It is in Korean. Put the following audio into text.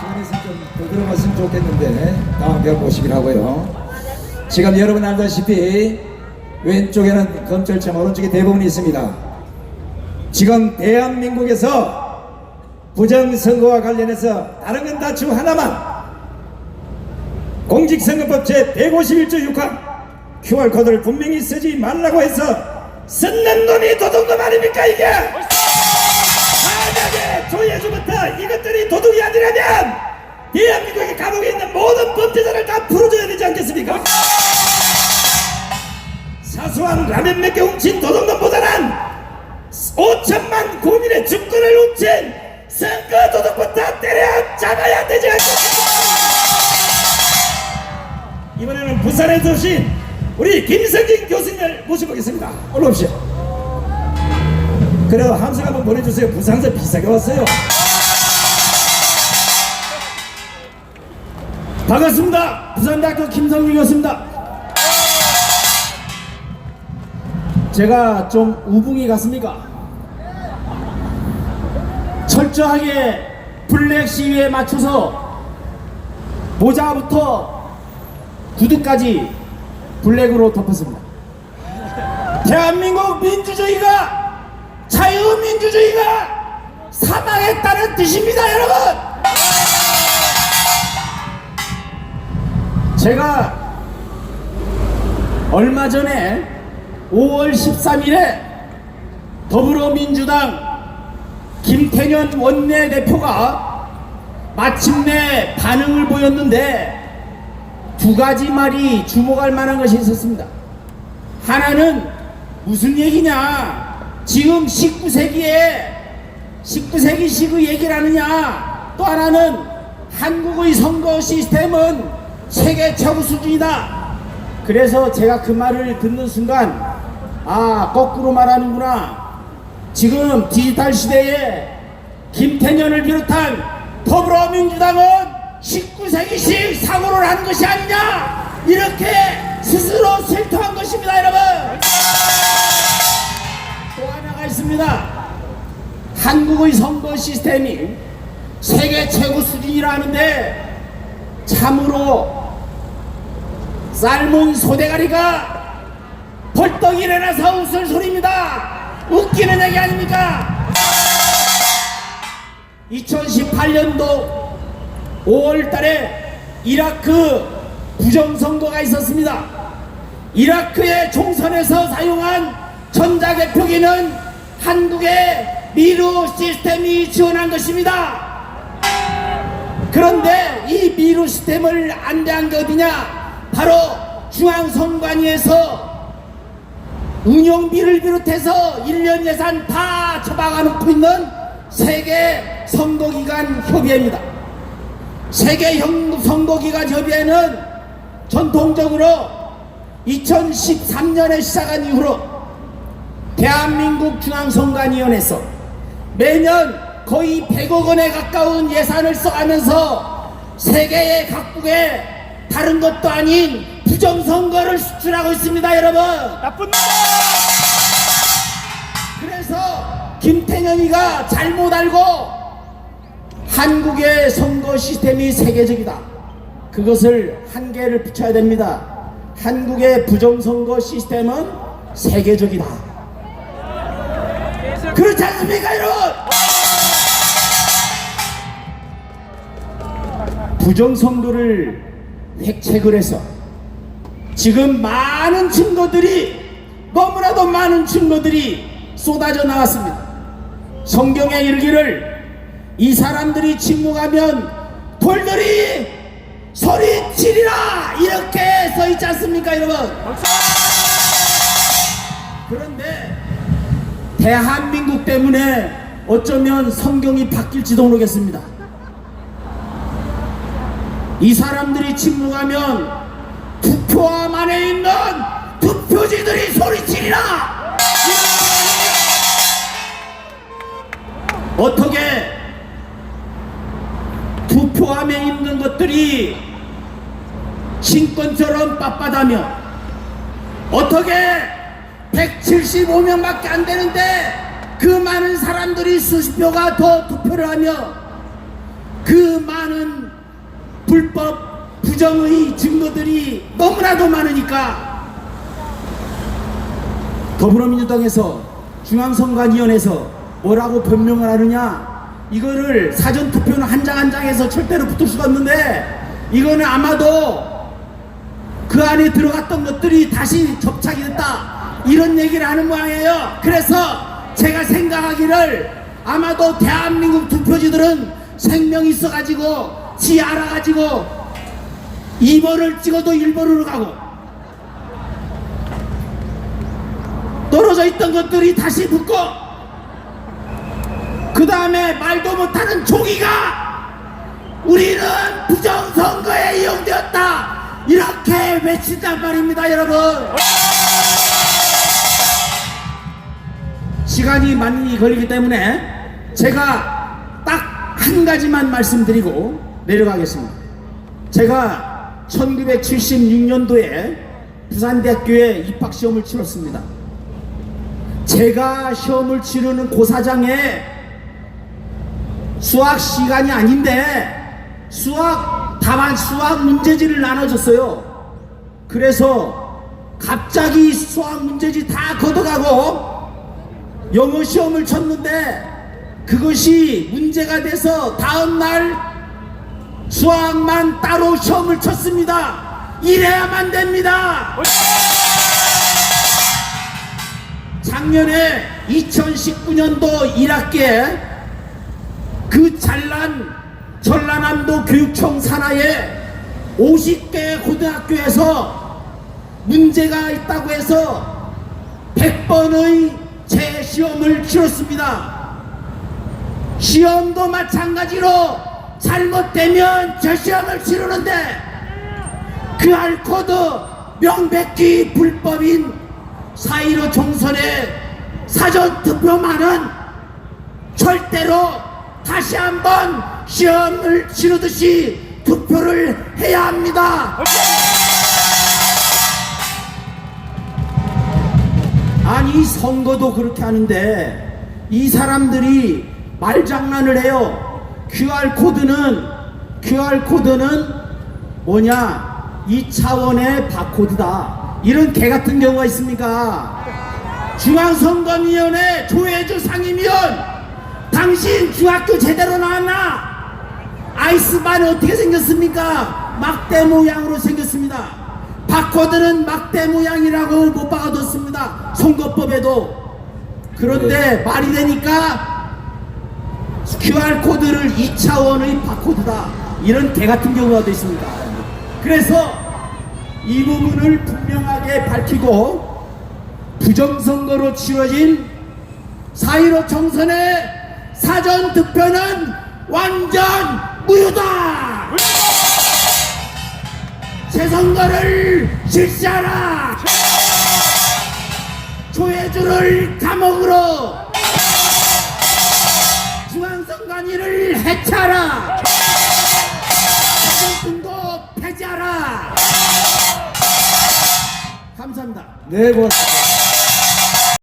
시간에서 좀더 들어갔으면 좋겠는데 다음 편 보시길 하고요. 지금 여러분 알다시피 왼쪽에는 검찰청 오른쪽에 대법원이 있습니다. 지금 대한민국에서 부정선거와 관련해서 다른 건다중 하나만 공직선거법 제 151조 6항 QR코드를 분명히 쓰지 말라고 해서 쓰는 놈이 도둑놈 아닙니까 이게 만약에 조회수부터 이것들이 도둑이 아니라면 대한민국의 감옥에 있는 모든 범죄자를 다 풀어줘야 되지 않겠습니까 사소한 라면 몇 개 훔친 도둑놈보다는 5천만 국민의 주권을 훔친 선거 도둑부터 때려 잡아야 되지 않겠습니까 이번에는 부산에서 오신 우리 김성진 교수님을 모셔보겠습니다. 올라오시오. 그래 함성 한번 보내주세요. 부산에서 비싸게 왔어요. 반갑습니다. 부산대학교 김성민 교수입니다. 제가 좀 우붕이 같습니까? 철저하게 블랙 시위에 맞춰서 모자부터 구두까지 블랙으로 덮었습니다. 대한민국 민주주의가 자유민주주의가 사망했다는 뜻입니다, 여러분! 제가 얼마 전에 5월 13일에 더불어민주당 김태년 원내대표가 마침내 반응을 보였는데 두 가지 말이 주목할 만한 것이 있었습니다. 하나는 무슨 얘기냐? 지금 19세기에 19세기 시그 얘기를 하느냐? 또 하나는 한국의 선거 시스템은 세계 최고 수준이다. 그래서 제가 그 말을 듣는 순간 아 거꾸로 말하는구나. 지금 디지털 시대에 김태년을 비롯한 더불어민주당은 19세기식 사고를 한 것이 아니냐 이렇게 스스로 실토한 것입니다 여러분 또 있습니다. 한국의 선거 시스템이 세계 최고 수준이라 하는데 참으로 삶은 소대가리가 벌떡 일어나서 웃을 소리입니다. 웃기는 얘기 아닙니까? 2018년도 5월 달에 이라크 부정선거가 있었습니다. 이라크의 총선에서 사용한 전자개표기는 한국의 미루 시스템이 지원한 것입니다. 그런데 이 미루 시스템을 안대한 게 어디냐? 바로 중앙선관위에서 운영비를 비롯해서 1년 예산 다 처박아놓고 있는 세계 선거기관 협의회입니다. 세계 형- 선거기관 협의회는 전통적으로 2013년에 시작한 이후로 대한민국 중앙선관위원회에서 매년 거의 100억 원에 가까운 예산을 써가면서 세계의 각국에 다른 것도 아닌 부정선거를 수출하고 있습니다 여러분 나쁜 그래서 김태년이가 잘못 알고 한국의 선거 시스템이 세계적이다. 그것을 한계를 붙여야 됩니다. 한국의 부정선거 시스템은 세계적이다. 그렇지 않습니까, 여러분? 부정선거를 획책을 해서 지금 많은 증거들이 너무나도 많은 증거들이 쏟아져 나왔습니다. 성경에 이르기를 이 사람들이 침묵하면 돌들이 소리치리라 이렇게 써 있지 않습니까 여러분 그런데 대한민국 때문에 어쩌면 성경이 바뀔지도 모르겠습니다. 이 사람들이 침묵하면 투표함 안에 있는 투표지들이 소리치리라! 어떻게 투표함에 있는 것들이 신권처럼 빳빳하며 어떻게 175명밖에 안 되는데 그 많은 사람들이 수십 표가 더 투표를 하며 그 많은 부정의 증거들이 너무나도 많으니까 더불어민주당에서 중앙선관위원회에서 뭐라고 변명을 하느냐 이거를 사전투표는 한 장 한 장에서 절대로 붙을 수가 없는데 이거는 아마도 그 안에 들어갔던 것들이 다시 접착이 됐다 이런 얘기를 하는 모양이에요. 그래서 제가 생각하기를 아마도 대한민국 투표지들은 생명이 있어가지고 지 알아가지고 2번을 찍어도 1번으로 가고 떨어져 있던 것들이 다시 붙고 그 다음에 말도 못하는 종이가 우리는 부정선거에 이용되었다. 이렇게 외친단 말입니다 여러분 시간이 많이 걸리기 때문에 제가 딱 한 가지만 말씀드리고 내려가겠습니다 제가 1976년도에 부산대학교에 입학시험을 치렀습니다 제가 시험을 치르는 고사장에 수학 시간이 아닌데 수학 답안 수학 문제지를 나눠줬어요. 그래서 갑자기 수학 문제지 다 걷어가고 영어 시험을 쳤는데 그것이 문제가 돼서 다음날 수학만 따로 시험을 쳤습니다. 이래야만 됩니다. 작년에 2019년도 1학기에 그 잘난 전라남도 교육청 산하에 50개 고등학교에서 문제가 있다고 해서 100번의 재시험을 치렀습니다. 시험도 마찬가지로 잘못되면 재시험을 치르는데 그 알코드 명백히 불법인 사이로 총선의 사전 투표만은 절대로 다시 한번 시험을 치르듯이 투표를 해야 합니다. 아니 선거도 그렇게 하는데 이 사람들이 말장난을 해요. QR 코드는 QR 코드는 뭐냐? 이 차원의 바코드다. 이런 개 같은 경우가 있습니까? 중앙선거위원회 조혜주 상임위원 당신 중학교 제대로 나왔나? 아이스반 어떻게 생겼습니까? 막대 모양으로 생겼습니다. 바코드는 막대 모양이라고 못 박아뒀습니다. 선거법에도. 그런데 말이 되니까 QR코드를 2차원의 바코드다. 이런 개 같은 경우가 도 있습니다. 그래서 이 부분을 분명하게 밝히고 부정선거로 치러진 4.15 총선의 사전 득표는 완전 무효다! 재선거를 실시하라! 조혜주를 감옥으로! 중앙선관위를 해체하라! 사전등도 폐지하라! 감사합니다. 네, 고맙습니다.